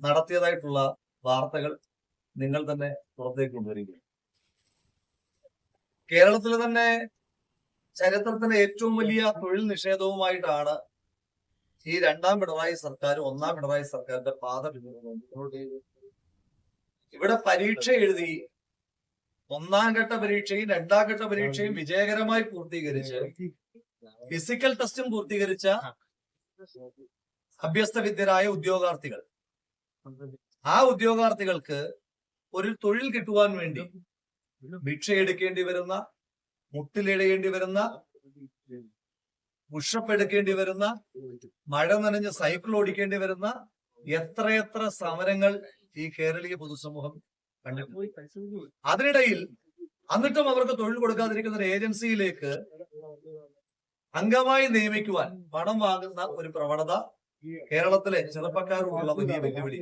നടത്തിയതായിട്ടുള്ള വാർത്തകൾ നിങ്ങൾ തന്നെ പുറത്തേക്ക് കൊണ്ടുവരികയാണ് കേരളത്തിലെ തന്നെ ചരിത്രത്തിലെ ഏറ്റവും വലിയ തൊഴിൽ നിഷേധവുമായിട്ടാണ് ഈ രണ്ടാം പിണറായി സർക്കാർ ഒന്നാം പിണറായി സർക്കാരിന്റെ പാത പിന്തുടരുന്നത്. ഇവിടെ പരീക്ഷ എഴുതി ഒന്നാം ഘട്ട പരീക്ഷയും രണ്ടാം ഘട്ട പരീക്ഷയും വിജയകരമായി പൂർത്തീകരിച്ച് ഫിസിക്കൽ ടെസ്റ്റും പൂർത്തീകരിച്ച അഭ്യസ്ത വിദ്യരായ ഉദ്യോഗാർത്ഥികൾ ആ ഉദ്യോഗാർത്ഥികൾക്ക് ഒരു തൊഴിൽ കിട്ടുവാൻ വേണ്ടി ഭിക്ഷയെടുക്കേണ്ടി വരുന്ന മുട്ടിലിടയേണ്ടി വരുന്ന പുഷപ്പ് എടുക്കേണ്ടി വരുന്ന മഴ നനഞ്ഞ് സൈക്കിൾ ഓടിക്കേണ്ടി വരുന്ന എത്രയെത്ര സമരങ്ങൾ ഈ കേരളീയ പൊതുസമൂഹം കണ്ടിട്ടുണ്ട്. അതിനിടയിൽ എന്നിട്ടും അവർക്ക് തൊഴിൽ കൊടുക്കാതിരിക്കുന്ന ഒരു ഏജൻസിയിലേക്ക് അംഗമായി നിയമിക്കുവാൻ പണം വാങ്ങുന്ന ഒരു പ്രവണത കേരളത്തിലെ ചെറുപ്പക്കാരോടുള്ള വലിയ വെല്ലുവിളി.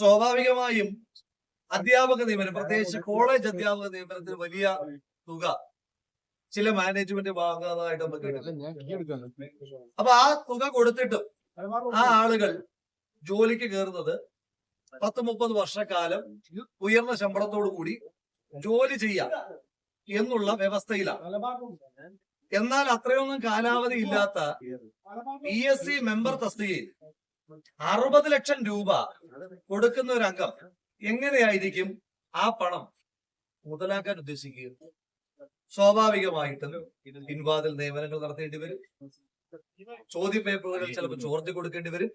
സ്വാഭാവികമായും അധ്യാപക നിയമനം പ്രത്യേകിച്ച് കോളേജ് അധ്യാപക നിയമനത്തിന് വലിയ തുക ചില മാനേജ്മെന്റ് വാങ്ങുന്നതായിട്ട് നമുക്ക്. അപ്പൊ ആ തുക കൊടുത്തിട്ടും ആ ആളുകൾ ജോലിക്ക് കയറുന്നത് പത്ത് മുപ്പത് വർഷക്കാലം ഉയർന്ന ശമ്പളത്തോടു കൂടി ജോലി ചെയ്യാം എന്നുള്ള വ്യവസ്ഥയിലാണ്. എന്നാൽ അത്രയൊന്നും കാലാവധി ഇല്ലാത്ത പി എസ് സി മെമ്പർ തസ്തികയിൽ അറുപത് ലക്ഷം രൂപ കൊടുക്കുന്ന ഒരു അംഗം എങ്ങനെയായിരിക്കും ആ പണം മുതലാക്കാൻ ഉദ്ദേശിക്കുക? സ്വാഭാവികമായിട്ടും പിൻവാതിൽ നിയമനങ്ങൾ നടത്തേണ്ടി വരും. ചോദ്യ പേപ്പറുകൾ ചിലപ്പോൾ ചോർത്തി കൊടുക്കേണ്ടി വരും.